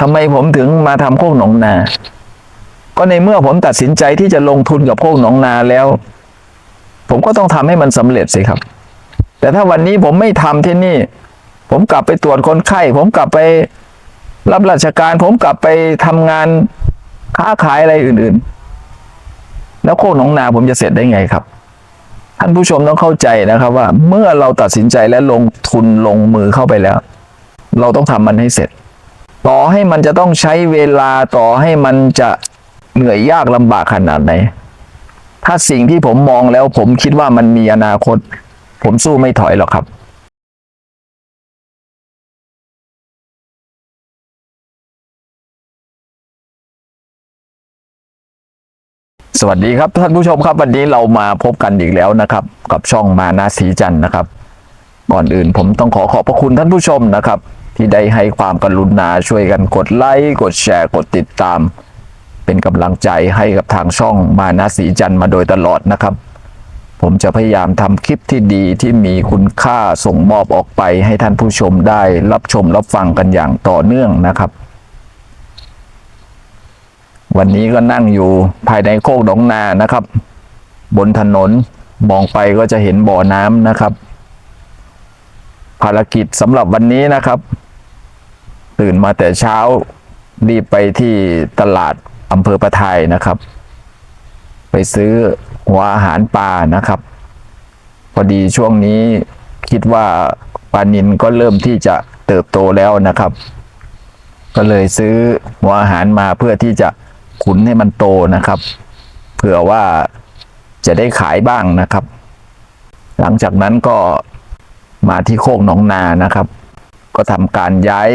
ทำไมผมถึงมาทำโคกหนองนา ก็ในเมื่อผมตัดสินใจที่จะลงทุนกับโคกหนองนาแล้ว ผมก็ต้องทำให้มันสำเร็จสิครับ แต่ถ้าวันนี้ผมไม่ทำที่นี่ ผมกลับไปตรวจคนไข้ ผมกลับไปรับราชการ ผมกลับไปทำงานค้าขายอะไรอื่นๆ แล้วโคกหนองนาผมจะเสร็จได้ไงครับ ท่านผู้ชมต้องเข้าใจนะครับว่า เมื่อเราตัดสินใจและลงทุนลงมือเข้าไปแล้ว เราต้องทำมันให้เสร็จ ต่อให้มันจะต้องใช้เวลาต่อให้มันจะเหนื่อยยากลำบากขนาดไหน ถ้าสิ่งที่ผมมองแล้วผมคิดว่ามันมีอนาคต ผมสู้ไม่ถอยหรอกครับสวัสดีครับท่านผู้ชมครับวันนี้เรามาพบกันอีกแล้วนะครับ กับช่องมานาสีจันนะครับ ก่อนอื่นผมต้องขอขอบพระคุณท่านผู้ชมนะครับ ที่ได้ให้ความกรุณาช่วยกันกดไลค์กดแชร์กดติดตาม เป็นกำลังใจให้กับทางช่องมานาสีจันทร์มาโดยตลอดนะครับ ผมจะพยายามทำคลิปที่ดีที่มีคุณค่าส่งมอบออกไปให้ท่านผู้ชมได้รับชมรับฟังกันอย่างต่อเนื่องนะครับ วันนี้ก็นั่งอยู่ภายในโคกหนองนานะครับ บนถนนมองไปก็จะเห็นบ่อน้ำนะครับ ภารกิจสำหรับวันนี้นะครับ ตื่นมาแต่เช้ารีบไปที่ตลาดอำเภอประทายนะครับ ไปซื้อหัวอาหารปลานะครับ พอดีช่วงนี้คิดว่าปลานินก็เริ่มที่จะเติบโตแล้วนะครับ ก็เลยซื้อหัวอาหารมาเพื่อที่จะขุนให้มันโตนะครับ เผื่อว่าจะได้ขายบ้างนะครับ หลังจากนั้นก็มาที่โคกหนองนานะครับ ก็ทำการย้าย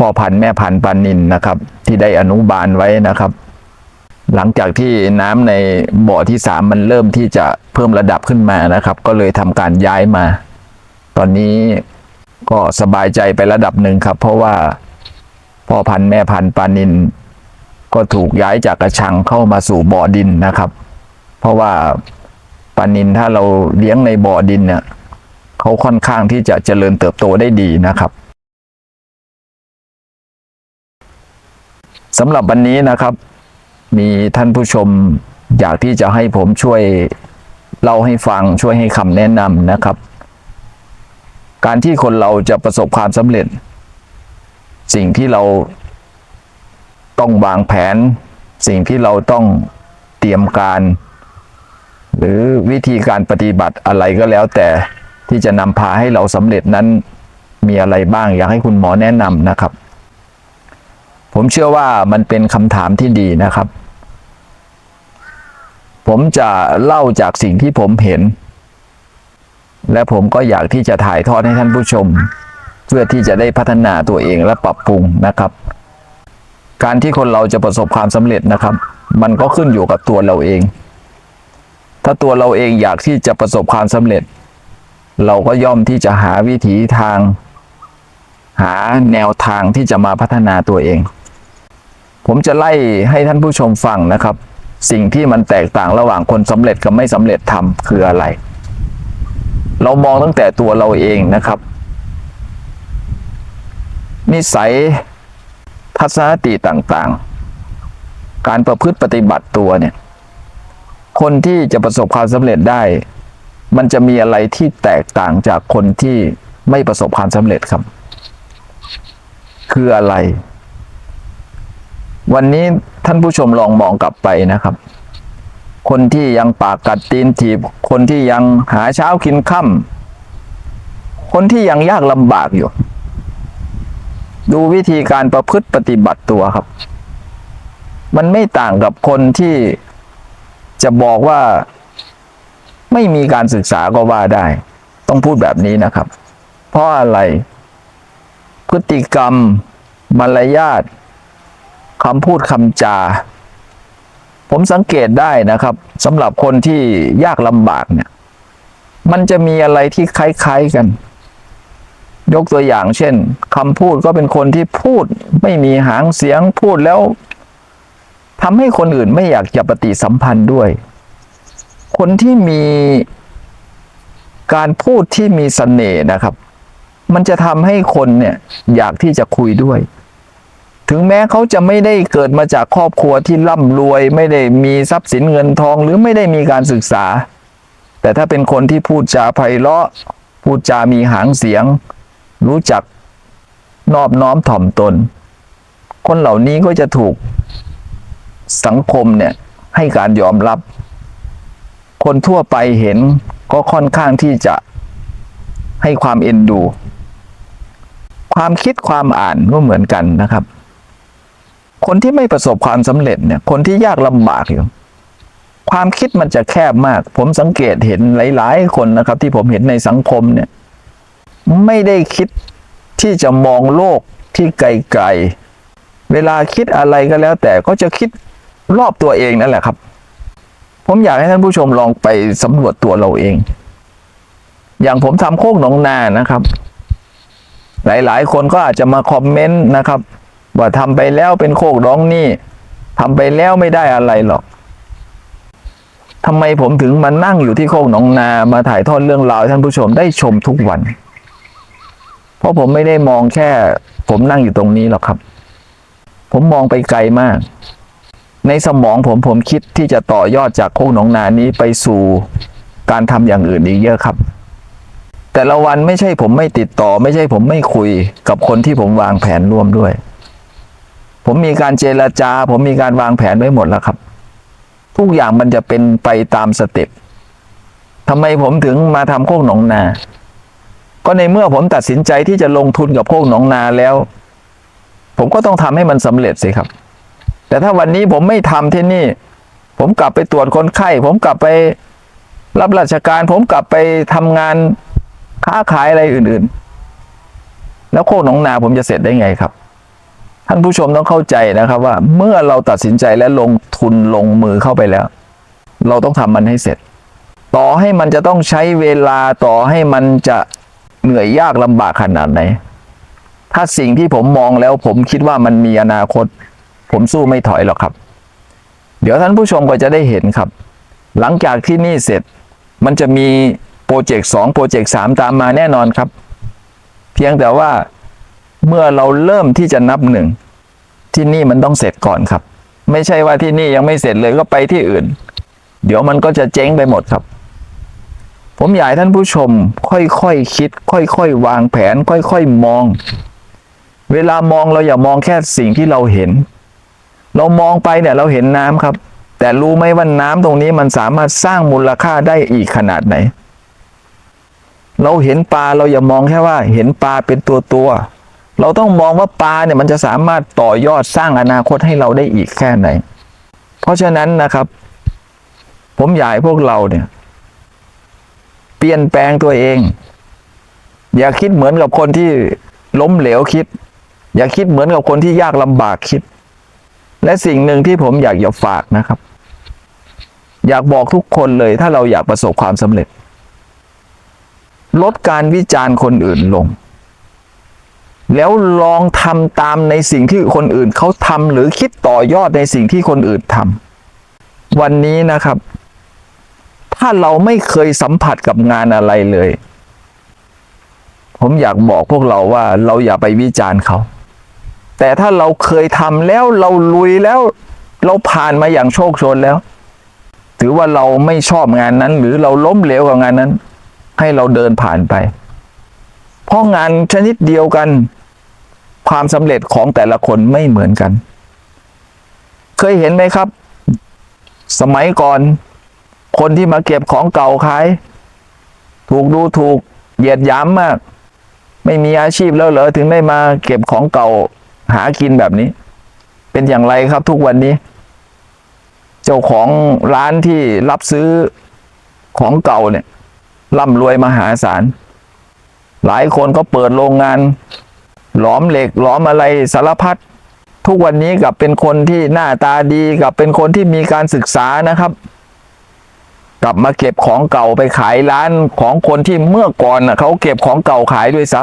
พ่อพันธุ์แม่พันธุ์ปลานินนะครับ ที่ได้อนุบาลไว้นะครับ หลังจากที่น้ำในบ่อที่สามมันเริ่มที่จะเพิ่มระดับขึ้นมานะครับ ก็เลยทำการย้ายมา ตอนนี้ก็สบายใจไประดับหนึ่งครับ เพราะว่าพ่อพันธุ์แม่พันธุ์ปลานิน ก็ถูกย้ายจากกระชังเข้ามาสู่บ่อดินนะครับ เพราะว่าปลานินถ้าเราเลี้ยงในบ่อดินเนี่ยเขาค่อนข้างที่จะเจริญเติบโตได้ดีนะครับ สำหรับวันนี้นะครับ มีท่านผู้ชมอยากที่จะให้ผมช่วยเล่าให้ฟังช่วยให้คำแนะนำนะครับ การที่คนเราจะประสบความสำเร็จ สิ่งที่เราต้องวางแผน สิ่งที่เราต้องเตรียมการ หรือวิธีการปฏิบัติอะไรก็แล้วแต่ที่จะนำพาให้เราสำเร็จนั้นมีอะไรบ้างอยากให้คุณหมอแนะนำนะครับ ผมเชื่อว่ามันเป็นคำถามที่ดีนะครับ ผมจะเล่าจากสิ่งที่ผมเห็น และผมก็อยากที่จะถ่ายทอดให้ท่านผู้ชม เพื่อที่จะได้พัฒนาตัวเองและปรับปรุงนะครับ การที่คนเราจะประสบความสำเร็จนะครับ มันก็ขึ้นอยู่กับตัวเราเอง ถ้าตัวเราเองอยากที่จะประสบความสำเร็จ เราก็ย่อมที่จะหาวิถีทางหาแนวทางที่จะมาพัฒนาตัวเอง ผมจะไล่ให้ท่านผู้ชมฟังนะครับ สิ่งที่มันแตกต่างระหว่างคนสำเร็จกับไม่สำเร็จทำคืออะไร เรามองตั้งแต่ตัวเราเองนะครับ นิสัยทัศนคติต่างๆ การประพฤติปฏิบัติตัวเนี่ย คนที่จะประสบความสำเร็จได้ มันจะมีอะไรที่แตกต่างจากคนที่ไม่ประสบความสำเร็จครับ คืออะไร วันนี้ท่านผู้ชมลองมองกลับไปนะครับ คนที่ยังปากกัดตีนถีบ คนที่ยังหาเช้ากินค่ำคนที่ยังยากลำบากอยู่ ดูวิธีการประพฤติปฏิบัติตัวครับ มันไม่ต่างกับคนที่จะบอกว่าไม่มีการศึกษาก็ว่าได้ ต้องพูดแบบนี้นะครับ เพราะอะไร พฤติกรรม มารยาท คำพูดคำจา ผมสังเกตได้นะครับสำหรับคนที่ยากลำบากเนี่ย มันจะมีอะไรที่คล้ายๆกัน ยกตัวอย่างเช่นคำพูดก็เป็นคนที่พูดไม่มีหางเสียงพูดแล้วทำให้คนอื่นไม่อยากจะปฏิสัมพันธ์ด้วย คนที่มีการพูดที่มีเสน่ห์นะครับ มันจะทำให้คนเนี่ยอยากที่จะคุยด้วย ถึงแม้เขาจะไม่ได้เกิดมาจากครอบครัวที่ร่ำรวย ไม่ได้มีทรัพย์สินเงินทองหรือไม่ได้มีการศึกษา แต่ถ้าเป็นคนที่พูดจาไพเราะ พูดจามีหางเสียง รู้จักนอบน้อมถ่อมตน คนเหล่านี้ก็จะถูกสังคมเนี่ยให้การยอมรับ คนทั่วไปเห็นก็ค่อนข้างที่จะให้ความเอ็นดู ความคิดความอ่านก็เหมือนกันนะครับ คนที่ไม่ประสบความสำเร็จเนี่ยคนที่ยากลำบากอยู่ ความคิดมันจะแคบมาก ผมสังเกตเห็นหลาย ๆ คนนะครับ ที่ผมเห็นในสังคมเนี่ย ไม่ได้คิดที่จะมองโลกที่ไกลๆเวลาคิดอะไรก็แล้ว แต่ก็จะคิดรอบตัวเองนั่นแหละครับ ผมอยากให้ท่านผู้ชมลองไปสำรวจตัวเราเอง อย่างผมทำโคกหนองนานะครับ หลายๆ คนก็อาจจะมาคอมเมนต์นะครับ ว่าทำไปแล้วเป็นโคกร้องนี่ทำไปแล้วไม่ได้อะไรหรอกทำไมผมถึงมานั่งอยู่ที่โคกหนองนามาถ่ายทอดเรื่องราวท่านผู้ชมได้ชมทุกวัน เพราะผมไม่ได้มองแค่ ผมนั่งอยู่ตรงนี้หรอกครับ ผมมองไปไกลมาก ในสมองผมผมคิดที่จะต่อยอดจากโคกหนองนานี้ไปสู่การทำอย่างอื่นอีกเยอะครับ แต่ละวันไม่ใช่ผมไม่ติดต่อ ไม่ใช่ผมไม่คุยกับคนที่ผมวางแผนร่วมด้วย ผมมีการเจรจา ผมมีการวางแผนไว้หมดแล้วครับ ทุกอย่างมันจะเป็นไปตามสเต็ปทำไมผมถึงมาทำโคกหนองนา ก็ในเมื่อผมตัดสินใจที่จะลงทุนกับโคกหนองนาแล้ว ผมก็ต้องทำให้มันสำเร็จสิครับ แต่ถ้าวันนี้ผมไม่ทำที่นี่ ผมกลับไปตรวจคนไข้ ผมกลับไปรับราชการ ผมกลับไปทำงานค้าขายอะไรอื่น ๆ แล้วโคกหนองนาผมจะเสร็จได้ไงครับ ท่านผู้ชมต้องเข้าใจนะครับว่าเมื่อเราตัดสินใจและลงทุนลงมือเข้าไปแล้ว เราต้องทำมันให้เสร็จ ต่อให้มันจะต้องใช้เวลาต่อให้มันจะเหนื่อยยากลำบากขนาดไหน ถ้าสิ่งที่ผมมองแล้วผมคิดว่ามันมีอนาคต ผมสู้ไม่ถอยหรอกครับ เดี๋ยวท่านผู้ชมก็จะได้เห็นครับ หลังจากที่นี่เสร็จ มันจะมีโปรเจกต์สองโปรเจกต์สามตามมาแน่นอนครับ เพียงแต่ว่า เมื่อเราเริ่มที่จะนับหนึ่งที่นี่มันต้องเสร็จก่อนครับ ไม่ใช่ว่าที่นี่ยังไม่เสร็จเลยก็ไปที่อื่น เดี๋ยวมันก็จะเจ๊งไปหมดครับ ผมอยากให้ท่านผู้ชม ค่อยๆคคิด ค่อยๆวางแผน ค่อยๆมอง เวลามองเราอย่ามองแค่สิ่งที่เราเห็น เรามองไปเนี่ยเราเห็นน้ำครับ แต่รู้ไหมว่าน้ำตรงนี้มันสามารถสร้างมูลค่าได้อีกขนาดไหน เราเห็นปลาเราอย่ามองแค่ว่า เห็นปลาเป็นตัวตัว เราต้องมองว่าปลาเนี่ยมันจะสามารถต่อยอดสร้างอนาคตให้เราได้อีกแค่ไหน เพราะฉะนั้นนะครับ ผมอยากให้พวกเราเนี่ย เปลี่ยนแปลงตัวเอง อย่าคิดเหมือนกับคนที่ล้มเหลวคิด อย่าคิดเหมือนกับคนที่ยากลำบากคิด และสิ่งหนึ่งที่ผมอยากจะฝากนะครับ อยากบอกทุกคนเลย ถ้าเราอยากประสบความสำเร็จ ลดการวิจารณ์คนอื่นลง แล้วลองทำตามในสิ่งที่คนอื่นเขาทำหรือคิดต่อยอดในสิ่งที่คนอื่นทำวันนี้นะครับ ถ้าเราไม่เคยสัมผัสกับงานอะไรเลย ผมอยากบอกพวกเราว่าเราอย่าไปวิจารณ์เขา แต่ถ้าเราเคยทำแล้วเราลุยแล้ว เราผ่านมาอย่างโชคชนแล้ว ถือว่าเราไม่ชอบงานนั้น หรือเราล้มเหลวกับงานนั้น ให้เราเดินผ่านไป เพราะงานชนิดเดียวกัน ความสำเร็จของแต่ละคนไม่เหมือนกัน เคยเห็นไหมครับ สมัยก่อน คนที่มาเก็บของเก่าขาย ถูกดูถูกเหยียดหยามมาก ไม่มีอาชีพแล้วเหรอถึงได้มาเก็บของเก่าหากินแบบนี้ เป็นอย่างไรครับทุกวันนี้ เจ้าของร้านที่รับซื้อของเก่าเนี่ยร่ำรวยมหาศาล หลายคนก็เปิดโรงงาน หลอมเหล็กหลอมอะไรสารพัดทุกวันนี้กับเป็นคนที่หน้าตาดีกับเป็นคนที่มีการศึกษานะครับ กลับมาเก็บของเก่าไปขายร้านของคนที่เมื่อก่อนเขาเก็บของเก่าขายด้วยซ้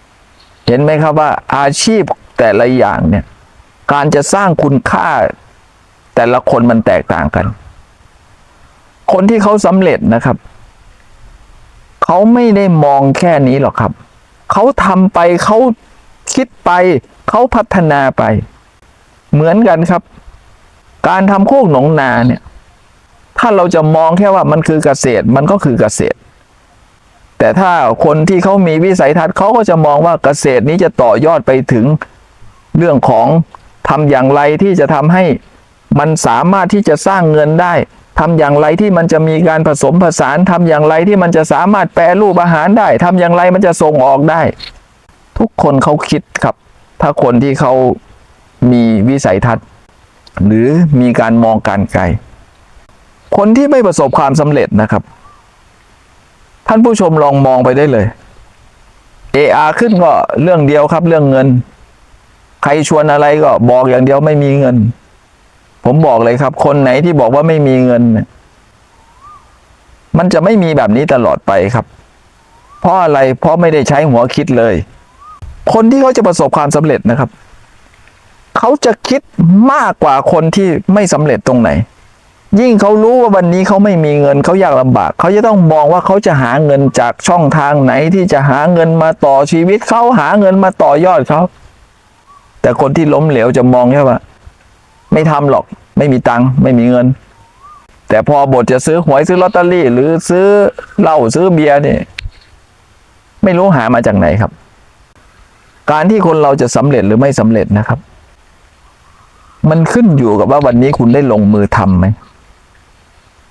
ำเห็นไหมครับว่าอาชีพแต่ละอย่างเนี่ยการจะสร้างคุณค่าแต่ละคนมันแตกต่างกัน คนที่เขาสำเร็จนะครับ เขาไม่ได้มองแค่นี้หรอกครับ เขาทำไปเขา คิดไปเขาพัฒนาไป เหมือนกันครับ การทำโคกหนองนาเนี่ย ถ้าเราจะมองแค่ว่ามันคือเกษตรมันก็คือเกษตร แต่ถ้าคนที่เขามีวิสัยทัศน์เขาก็จะมองว่าเกษตรนี้จะต่อยอดไปถึงเรื่องของทำอย่างไรที่จะทำให้มันสามารถที่จะสร้างเงินได้ทำอย่างไรที่มันจะมีการผสมผสานทำอย่างไรที่มันจะสามารถแปรรูปอาหารได้ทำอย่างไรมันจะส่งออกได้ ทุกคนเขาคิดครับ ถ้าคนที่เขามีวิสัยทัศน์ หรือมีการมองการไกล คนที่ไม่ประสบความสำเร็จนะครับ ท่านผู้ชมลองมองไปได้เลย AR ขึ้นก็เรื่องเดียวครับ เรื่องเงิน ใครชวนอะไรก็บอกอย่างเดียวไม่มีเงิน ผมบอกเลยครับ คนไหนที่บอกว่าไม่มีเงิน มันจะไม่มีแบบนี้ตลอดไปครับ เพราะอะไรเพราะไม่ได้ใช้หัวคิดเลย คนที่เขาจะประสบความสำเร็จนะครับ เขาจะคิดมากกว่าคนที่ไม่สำเร็จตรงไหน ยิ่งเขารู้ว่าวันนี้เขาไม่มีเงินเขายากลำบาก เขาจะต้องมองว่าเขาจะหาเงินจากช่องทางไหนที่จะหาเงินมาต่อชีวิตเขาหาเงินมาต่อยอดเขาแต่คนที่ล้มเหลวจะมองแค่ว่า ไม่ทำหรอก ไม่มีตังค์ไม่มีเงิน แต่พอบทจะซื้อหวยซื้อลอตเตอรี่ หรือซื้อเหล้าซื้อเบียร์เนี่ยไม่รู้หามาจากไหนครับ การที่คนเราจะสำเร็จหรือไม่สำเร็จนะครับ มันขึ้นอยู่กับว่าวันนี้คุณได้ลงมือทำไหม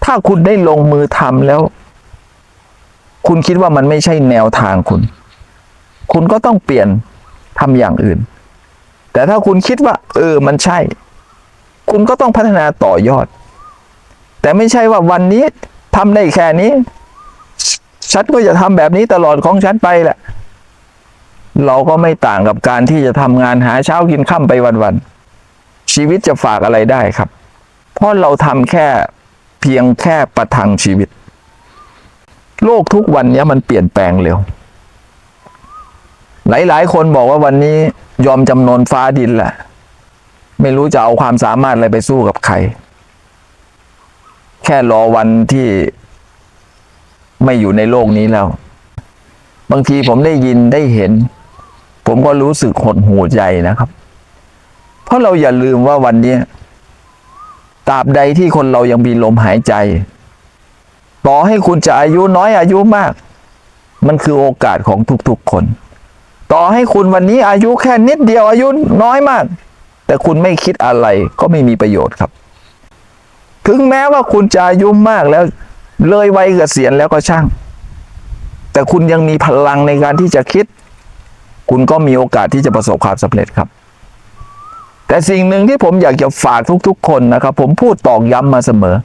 ถ้าคุณได้ลงมือทำแล้ว คุณคิดว่ามันไม่ใช่แนวทางคุณ คุณก็ต้องเปลี่ยนทำอย่างอื่น แต่ถ้าคุณคิดว่า เออมันใช่ คุณก็ต้องพัฒนาต่อยอด แต่ไม่ใช่ว่าวันนี้ทำได้แค่นี้ฉันก็จะทำแบบนี้ตลอดของฉันไปแหละ เราก็ไม่ต่างกับการที่จะทำงานหาเช้ากินค่ำไปวันๆชีวิตจะฝากอะไรได้ครับ เพราะเราทำแค่เพียงแค่ประทังชีวิต โลกทุกวันนี้มันเปลี่ยนแปลงเร็ว หลายๆ คนบอกว่าวันนี้ยอมจำนนฟ้าดินแหละไม่รู้จะเอาความสามารถอะไรไปสู้กับใคร แค่รอวันที่ไม่อยู่ในโลกนี้แล้ว บางทีผมได้ยินได้เห็น ผมก็รู้สึกหดหูใจนะครับ เพราะเราอย่าลืมว่าวันนี้ตราบใดที่คนเรายังมีลมหายใจ ต่อให้คุณจะอายุน้อยอายุมาก มันคือโอกาสของทุกๆคน ต่อให้คุณวันนี้อายุแค่นิดเดียวอายุน้อยมาก แต่คุณไม่คิดอะไรก็ไม่มีประโยชน์ครับ ถึงแม้ว่าคุณจะอายุมากแล้วเลยวัยเกษียณแล้วก็ช่าง แต่คุณยังมีพลังในการที่จะคิด คุณก็มีโอกาสที่จะประสบความสำเร็จครับ แต่สิ่งหนึ่งที่ผมอยากจะฝากทุกๆ คนนะครับ ผมพูดตอกย้ำมาเสมอ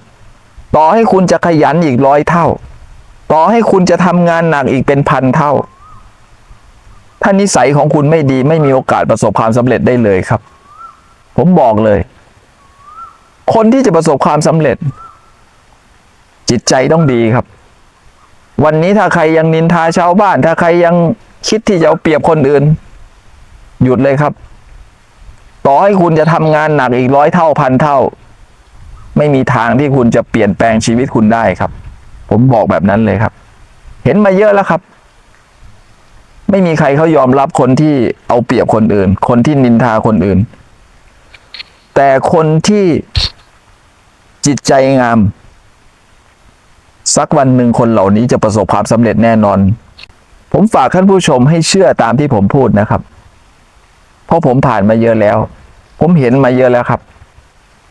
ต่อให้คุณจะขยันอีกร้อยเท่า ต่อให้คุณจะทำงานหนักอีกเป็นพันเท่า ถ้านิสัยของคุณไม่ดีไม่มีโอกาสประสบความสำเร็จได้เลยครับ ผมบอกเลย คนที่จะประสบความสำเร็จ จิตใจต้องดีครับวันนี้ถ้าใครยังนินทาชาวบ้าน ถ้าใครยัง คิดที่จะเอาเปรียบคนอื่น หยุดเลยครับ ต่อให้คุณจะทำงานหนักอีกร้อยเท่าพันเท่า ไม่มีทางที่คุณจะเปลี่ยนแปลงชีวิตคุณได้ครับ ผมบอกแบบนั้นเลยครับ เห็นมาเยอะแล้วครับ ไม่มีใครเขายอมรับคนที่เอาเปรียบคนอื่น คนที่นินทาคนอื่น แต่คนที่จิตใจงาม สักวันหนึ่งคนเหล่านี้จะประสบความสำเร็จแน่นอน ผมฝากท่านผู้ชมให้เชื่อตามที่ผมพูดนะครับ เพราะผมผ่านมาเยอะแล้ว ผมเห็นมาเยอะแล้วครับ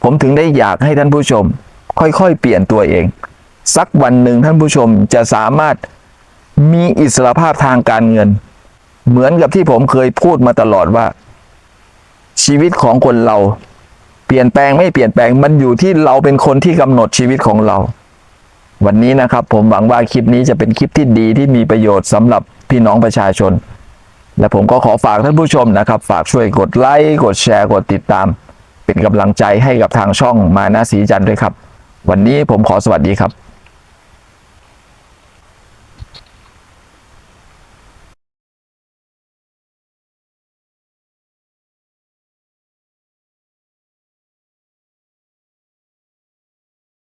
ผมถึงได้อยากให้ท่านผู้ชม ค่อยๆ เปลี่ยนตัวเอง สักวันหนึ่งท่านผู้ชมจะสามารถมีอิสรภาพทางการเงิน เหมือนกับที่ผมเคยพูดมาตลอดว่า ชีวิตของคนเรา เปลี่ยนแปลงไม่เปลี่ยนแปลงมันอยู่ที่เราเป็นคนที่กำหนดชีวิตของเรา วันนี้นะครับผมหวังว่าคลิปนี้จะเป็นคลิปที่ดีที่มีประโยชน์สำหรับพี่น้องประชาชน และผมก็ขอฝากท่านผู้ชมนะครับ ฝากช่วยกดไลค์กดแชร์กดติดตาม เป็นกำลังใจให้กับทางช่องมานาสีจันทร์ด้วยครับ วันนี้ผมขอสวัสดีครับ